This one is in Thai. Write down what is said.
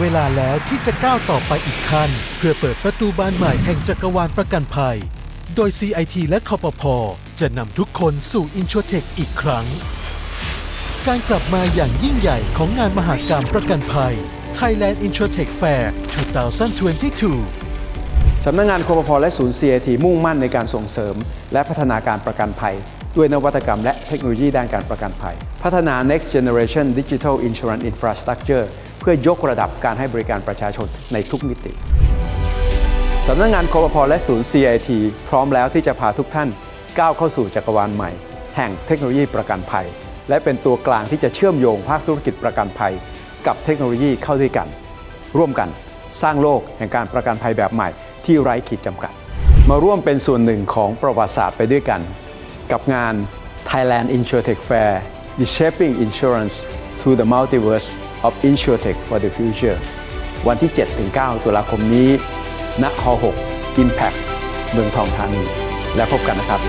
เวลาแล้วที่จะก้าวต่อไปอีกขั้น เพื่อเปิดประตูบานใหม่แห่งจักรวาลประกันภัย โดย CIT และคอปพจะนำทุกคนสู่ InsurTech อีกครั้ง การกลับมาอย่างยิ่งใหญ่ของงานมหากรรมประกันภัย Thailand InsurTech Fair 2022สำนักงานคอปพและศูนย์ CAT มุ่งมั่นในการส่งเสริม และพัฒนาการประกันภัย ด้วยนวัตกรรมและเทคโนโลยีด้านการประกันภัย พัฒนา next generation digital insurance infrastructure พื่อยกระดับการให้บริการประชาชนในทุกมิติสำนักงานคอปพและศูนย์ CIT พร้อมแล้วที่จะพาทุกท่านก้าวเข้าสู่จักรวาลใหม่ แห่งเทคโนโลยีประกันภัย และเป็นตัวกลางที่จะเชื่อมโยงภาคธุรกิจประกันภัย กับเทคโนโลยีเข้าด้วยกัน ร่วมกันสร้างโลกแห่งการประกันภัยแบบใหม่ ที่ไร้ขีดจำกัด มาร่วมเป็นส่วนหนึ่งของประวัติศาสตร์ไปด้วยกัน กับงาน Thailand InsurTech Fair Reshaping Insurance to the Multiverse of InsurTech for the Future วันที่ 7-9 ตุลาคมนี้ณค6 Impact เมืองทองธานี และพบกันนะครับ